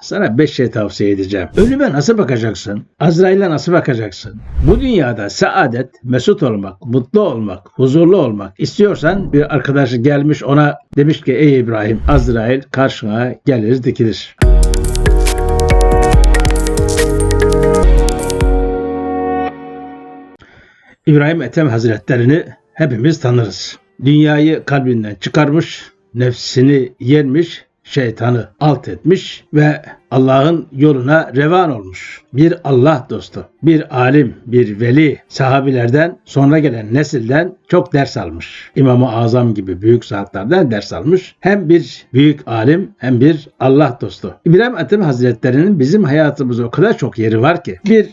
sana beş şey tavsiye edeceğim. Ölüme nasıl bakacaksın? Azrail'e nasıl bakacaksın? Bu dünyada saadet, mesut olmak, mutlu olmak, huzurlu olmak istiyorsan bir arkadaşı gelmiş ona demiş ki ey İbrahim Azrail karşına gelir dikilir. İbrahim Ethem Hazretlerini hepimiz tanırız. Dünyayı kalbinden çıkarmış, nefsini yenmiş, şeytanı alt etmiş ve Allah'ın yoluna revan olmuş. Bir Allah dostu, bir alim, bir veli, sahabilerden sonra gelen nesilden çok ders almış. İmam-ı Azam gibi büyük zatlardan ders almış. Hem bir büyük alim hem bir Allah dostu. İbrahim Ethem Hazretleri'nin bizim hayatımızda o kadar çok yeri var ki. Bir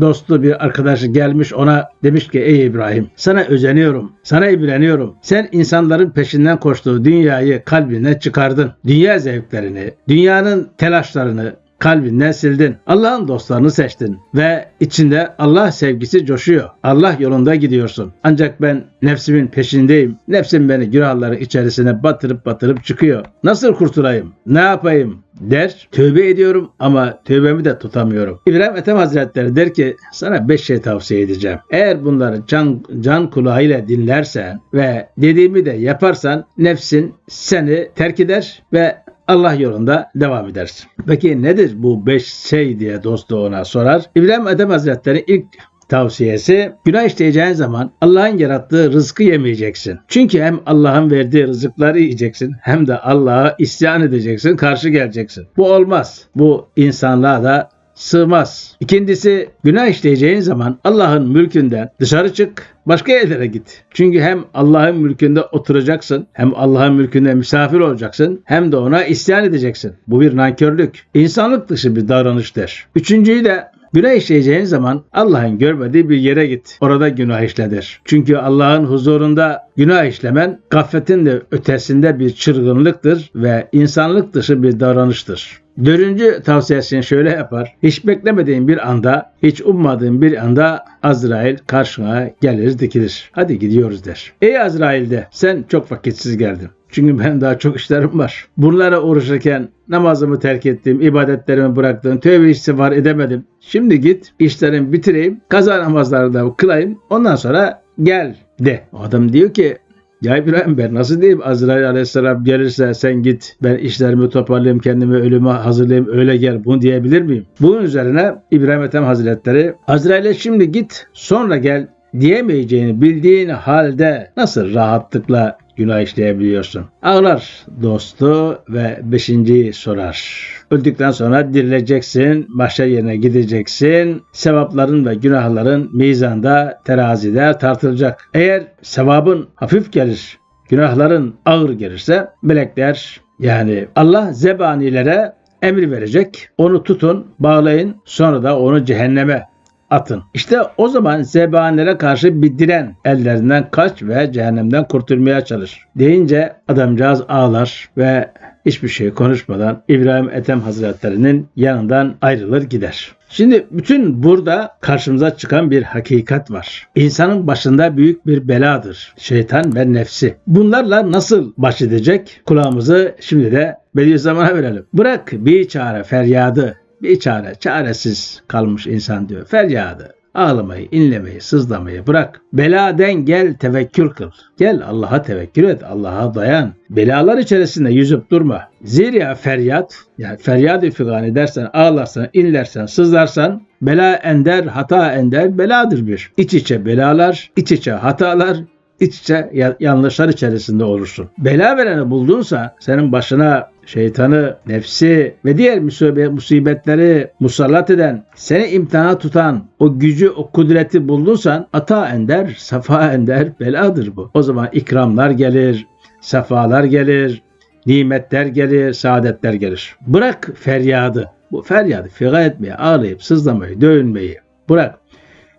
dostu bir arkadaşı gelmiş ona demiş ki ey İbrahim sana özeniyorum, sana imreniyorum. Sen insanların peşinden koştuğu dünyayı kalbinden çıkardın. Dünya zevklerini, dünyanın telaşlarını kalbinden sildin. Allah'ın dostlarını seçtin ve içinde Allah sevgisi coşuyor. Allah yolunda gidiyorsun. Ancak ben nefsimin peşindeyim. Nefsim beni günahların içerisine batırıp batırıp çıkıyor. Nasıl kurtulayım? Ne yapayım? der. Tövbe ediyorum ama tövbemi de tutamıyorum. İbrahim Ethem Hazretleri der ki sana beş şey tavsiye edeceğim. Eğer bunları can, can kulağıyla dinlersen ve dediğimi de yaparsan nefsin seni terk eder ve Allah yolunda devam edersin. Peki nedir bu beş şey diye dostu ona sorar. İbrahim Ethem Hazretleri ilk tavsiyesi günah işleyeceğin zaman Allah'ın yarattığı rızkı yemeyeceksin. Çünkü hem Allah'ın verdiği rızıkları yiyeceksin hem de Allah'a isyan edeceksin, karşı geleceksin. Bu olmaz. Bu insanlığa da sığmaz. İkincisi günah işleyeceğin zaman Allah'ın mülkünden dışarı çık, başka yerlere git. Çünkü hem Allah'ın mülkünde oturacaksın, hem Allah'ın mülkünde misafir olacaksın, hem de ona isyan edeceksin. Bu bir nankörlük. İnsanlık dışı bir davranıştır. Üçüncüyü de Günah işleyeceğin zaman Allah'ın görmediği bir yere git. Orada günah işledir. Çünkü Allah'ın huzurunda günah işlemen gafletin de ötesinde bir çırgınlıktır ve insanlık dışı bir davranıştır. Dördüncü tavsiyesini şöyle yapar. Hiç beklemediğin bir anda, hiç ummadığın bir anda Azrail karşına gelir dikilir. Hadi gidiyoruz der. Ey Azrail de sen çok vakitsiz geldin. Çünkü benim daha çok işlerim var. Bunlara uğraşırken namazımı terk ettim, ibadetlerimi bıraktım, tövbe istiğfar edemedim. Şimdi git, işlerimi bitireyim, kaza namazları da kılayım, ondan sonra gel de. O adam diyor ki ya İbrahim ben nasıl diyeyim Azrail aleyhisselam gelirse sen git ben işlerimi toparlayayım kendimi ölüme hazırlayayım öyle gel bunu diyebilir miyim? Bunun üzerine İbrahim Ethem Hazretleri Azrail'e şimdi git sonra gel diyemeyeceğini bildiğin halde nasıl rahatlıkla günah işleyebiliyorsun. Ağlar dostu ve beşinci sorar. Öldükten sonra dirileceksin, mahşer yerine gideceksin. Sevapların ve günahların mizanda terazide tartılacak. Eğer sevabın hafif gelir, günahların ağır gelirse melekler yani Allah zebanilere emir verecek. Onu tutun, bağlayın, sonra da onu cehenneme atın. İşte o zaman zebanilere karşı bir diren ellerinden kaç ve cehennemden kurtulmaya çalış. Deyince adamcağız ağlar ve hiçbir şey konuşmadan İbrahim Ethem Hazretleri'nin yanından ayrılır gider. Şimdi bütün burada karşımıza çıkan bir hakikat var. İnsanın başında büyük bir beladır. Şeytan ve nefsi. Bunlarla nasıl baş edecek? Kulağımızı şimdi de Bediüzzaman'a verelim. Bırak bir çare feryadı, bir çare, çaresiz kalmış insan diyor. Feryadı, ağlamayı, inlemeyi, sızlamayı bırak. Beladen gel tevekkül kıl. Gel Allah'a tevekkül et, Allah'a dayan. Belalar içerisinde yüzüp durma. Zira feryat, yani feryat-ı figan edersen, ağlarsan, inlersen, sızlarsan, bela ender, hata ender, beladır bir. İç içe belalar, iç içe hatalar, iç içe ya- yanlışlar içerisinde olursun. Bela vereni buldunsa senin başına şeytanı, nefsi ve diğer musibe- musibetleri musallat eden, seni imtihana tutan o gücü, o kudreti buldunsan ata ender, safa ender, beladır bu. O zaman ikramlar gelir, sefalar gelir, nimetler gelir, saadetler gelir. Bırak feryadı. Bu feryadı figa etmeye, ağlayıp sızlamayı, dövünmeyi bırak.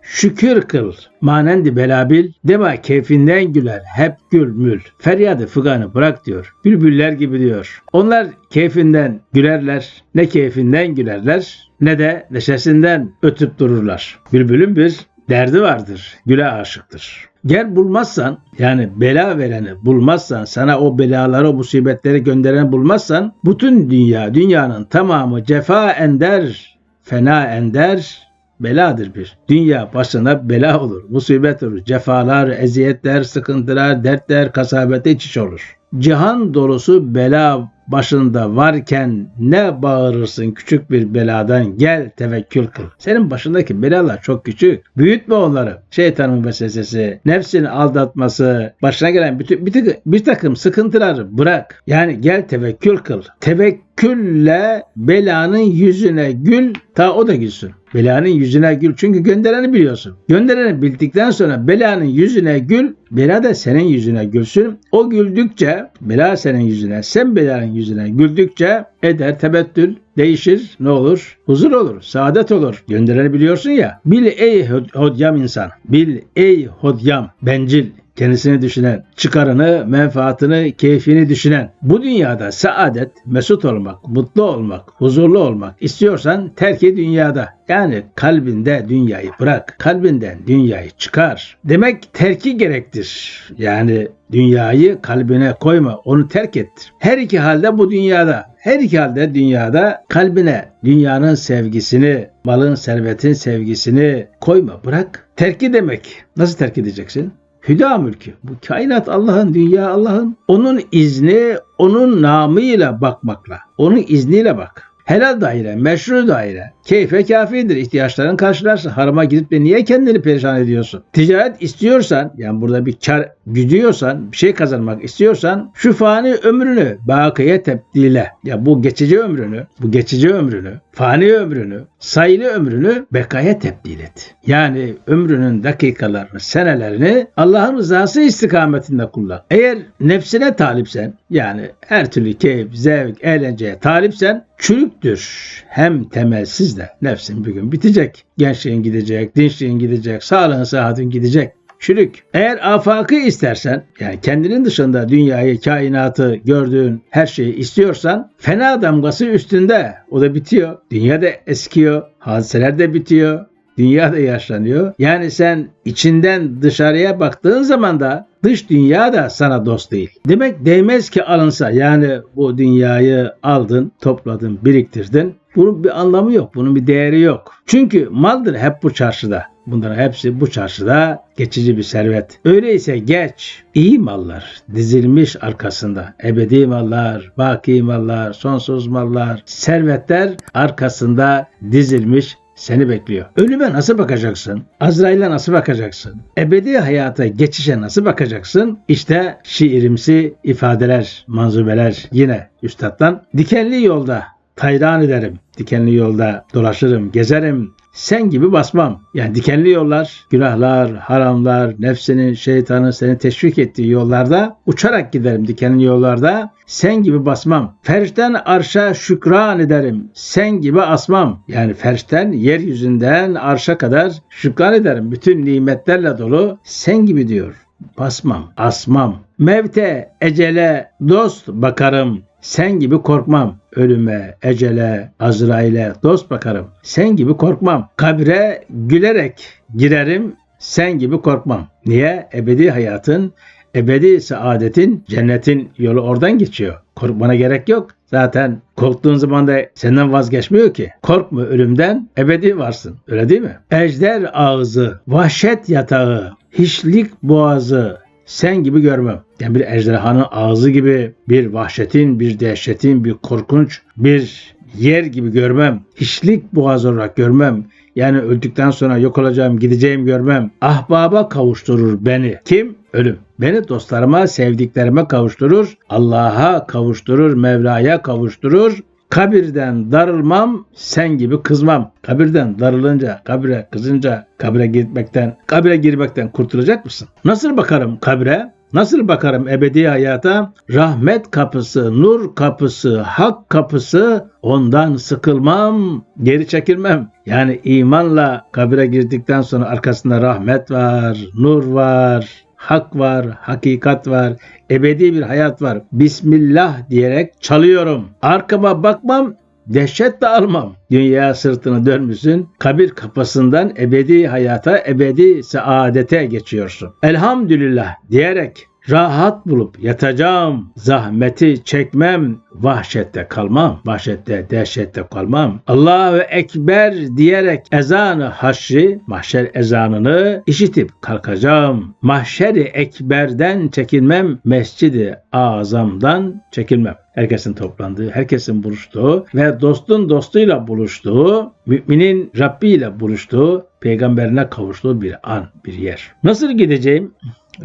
Şükür kıl, manendi belabil, dema keyfinden güler, hep gül mül. Feryadı fıganı bırak diyor. Bülbüller gibi diyor. Onlar keyfinden gülerler, ne keyfinden gülerler, ne de neşesinden ötüp dururlar. Bülbülün bir derdi vardır. Güle aşıktır. Gel bulmazsan yani bela vereni bulmazsan sana o belaları o musibetleri göndereni bulmazsan bütün dünya dünyanın tamamı cefa ender fena ender beladır bir. Dünya başına bela olur, musibet olur, cefalar, eziyetler, sıkıntılar, dertler, kasabete iç olur. Cihan dolusu bela başında varken ne bağırırsın küçük bir beladan gel tevekkül kıl. Senin başındaki belalar çok küçük. Büyütme onları. Şeytanın vesvesesi, nefsin aldatması, başına gelen bütün bir, takım, bir takım sıkıntıları bırak. Yani gel tevekkül kıl. Tevekkülle belanın yüzüne gül ta o da gülsün. Belanın yüzüne gül çünkü göndereni biliyorsun. Göndereni bildikten sonra belanın yüzüne gül, bela da senin yüzüne gülsün. O güldükçe, bela senin yüzüne, sen belanın yüzüne güldükçe eder tebettül, değişir. Ne olur? Huzur olur, saadet olur. Göndereni biliyorsun ya. Bil ey hodyam insan. Bil ey hodyam, bencil, kendisini düşünen, çıkarını, menfaatini, keyfini düşünen, bu dünyada saadet, mesut olmak, mutlu olmak, huzurlu olmak istiyorsan terki dünyada. Yani kalbinde dünyayı bırak, kalbinden dünyayı çıkar. Demek terki gerektir. Yani dünyayı kalbine koyma, onu terk ettir. Her iki halde bu dünyada, her iki halde dünyada kalbine dünyanın sevgisini, malın, servetin sevgisini koyma, bırak. Terki demek. Nasıl terk edeceksin? Hüda mülkü. Bu kainat Allah'ın, dünya Allah'ın. Onun izni, onun namıyla bakmakla. Onun izniyle bak. Helal daire, meşru daire. Keyfe kafidir. İhtiyaçların karşılarsın. Harama gidip de niye kendini perişan ediyorsun? Ticaret istiyorsan, yani burada bir kar güdüyorsan, bir şey kazanmak istiyorsan şu fani ömrünü bakiye tebdile. Ya bu geçici ömrünü, bu geçici ömrünü, fani ömrünü, sayılı ömrünü bekaya tebdil et. Yani ömrünün dakikalarını, senelerini Allah'ın rızası istikametinde kullan. Eğer nefsine talipsen, yani her türlü keyif, zevk, eğlenceye talipsen çürüktür. Hem temelsiz de nefsin bir gün bitecek. Gençliğin gidecek, dinçliğin gidecek, sağlığın, sıhhatin gidecek. Çürük. Eğer afakı istersen, yani kendinin dışında dünyayı, kainatı, gördüğün her şeyi istiyorsan, fena damgası üstünde. O da bitiyor. Dünya da eskiyor. Hadiseler de bitiyor. Dünya da yaşlanıyor. Yani sen içinden dışarıya baktığın zaman da dış dünya da sana dost değil. Demek değmez ki alınsa yani bu dünyayı aldın, topladın, biriktirdin. Bunun bir anlamı yok, bunun bir değeri yok. Çünkü maldır hep bu çarşıda. Bunların hepsi bu çarşıda geçici bir servet. Öyleyse geç. iyi mallar dizilmiş arkasında. Ebedi mallar, baki mallar, sonsuz mallar, servetler arkasında dizilmiş seni bekliyor. Ölüme nasıl bakacaksın? Azrail'e nasıl bakacaksın? Ebedi hayata geçişe nasıl bakacaksın? İşte şiirimsi ifadeler, manzumeler yine üstaddan. Dikenli yolda tayran ederim. Dikenli yolda dolaşırım, gezerim. Sen gibi basmam. Yani dikenli yollar, günahlar, haramlar, nefsinin, şeytanın seni teşvik ettiği yollarda uçarak giderim dikenli yollarda. Sen gibi basmam. Ferşten arşa şükran ederim. Sen gibi asmam. Yani ferşten yeryüzünden arşa kadar şükran ederim. Bütün nimetlerle dolu sen gibi diyor. Basmam, asmam. Mevte, ecele, dost bakarım. Sen gibi korkmam. Ölüme, ecele, Azrail'e dost bakarım. Sen gibi korkmam. Kabre gülerek girerim. Sen gibi korkmam. Niye? Ebedi hayatın, ebedi saadetin, cennetin yolu oradan geçiyor. Korkmana gerek yok. Zaten korktuğun zaman da senden vazgeçmiyor ki. Korkma ölümden, ebedi varsın. Öyle değil mi? Ejder ağzı, vahşet yatağı, hiçlik boğazı, sen gibi görmem. Yani bir ejderhanın ağzı gibi bir vahşetin, bir dehşetin, bir korkunç, bir yer gibi görmem. Hiçlik boğaz olarak görmem. Yani öldükten sonra yok olacağım, gideceğim görmem. Ahbaba kavuşturur beni. Kim? Ölüm. Beni dostlarıma, sevdiklerime kavuşturur. Allah'a kavuşturur, Mevla'ya kavuşturur. Kabirden darılmam, sen gibi kızmam. Kabirden darılınca, kabire kızınca, kabire gitmekten, kabire girmekten kurtulacak mısın? Nasıl bakarım kabire? Nasıl bakarım ebedi hayata? Rahmet kapısı, nur kapısı, hak kapısı ondan sıkılmam, geri çekilmem. Yani imanla kabire girdikten sonra arkasında rahmet var, nur var, hak var, hakikat var, ebedi bir hayat var. Bismillah diyerek çalıyorum. Arkama bakmam, dehşet de almam. Dünya sırtını dönmüşsün, kabir kapısından ebedi hayata, ebedi saadete geçiyorsun. Elhamdülillah diyerek rahat bulup yatacağım, zahmeti çekmem, vahşette kalmam, vahşette, dehşette kalmam. Allahu Ekber diyerek ezanı haşri, mahşer ezanını işitip kalkacağım. Mahşeri Ekber'den çekinmem, Mescidi Azam'dan çekilmem. Herkesin toplandığı, herkesin buluştuğu ve dostun dostuyla buluştuğu, müminin Rabbi ile buluştuğu, peygamberine kavuştuğu bir an, bir yer. Nasıl gideceğim?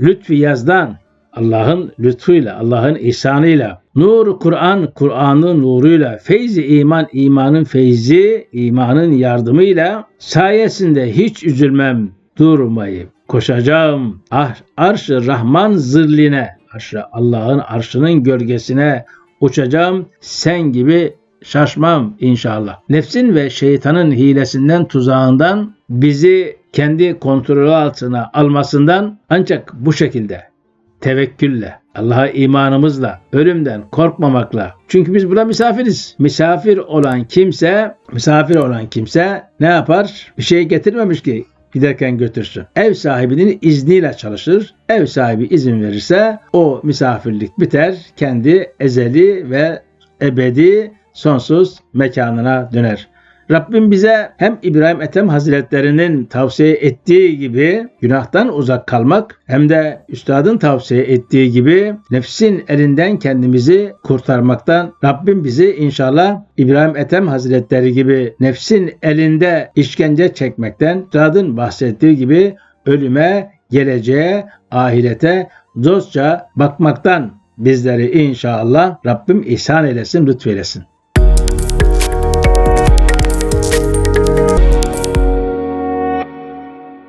Lütfi yazdan, Allah'ın lütfuyla, Allah'ın ihsanıyla, nur Kur'an, Kur'an'ın nuruyla, feyzi iman, imanın feyzi, imanın yardımıyla sayesinde hiç üzülmem, durmayıp koşacağım. Ah, arş-ı Rahman zırline, arş Allah'ın arşının gölgesine uçacağım. Sen gibi şaşmam inşallah. Nefsin ve şeytanın hilesinden, tuzağından bizi kendi kontrolü altına almasından ancak bu şekilde tevekkülle, Allah'a imanımızla, ölümden korkmamakla. Çünkü biz buna misafiriz. Misafir olan kimse, misafir olan kimse ne yapar? Bir şey getirmemiş ki giderken götürsün. Ev sahibinin izniyle çalışır. Ev sahibi izin verirse o misafirlik biter. Kendi ezeli ve ebedi sonsuz mekanına döner. Rabbim bize hem İbrahim Ethem Hazretlerinin tavsiye ettiği gibi günahtan uzak kalmak hem de üstadın tavsiye ettiği gibi nefsin elinden kendimizi kurtarmaktan Rabbim bizi inşallah İbrahim Ethem Hazretleri gibi nefsin elinde işkence çekmekten üstadın bahsettiği gibi ölüme, geleceğe, ahirete dostça bakmaktan bizleri inşallah Rabbim ihsan eylesin, lütfeylesin.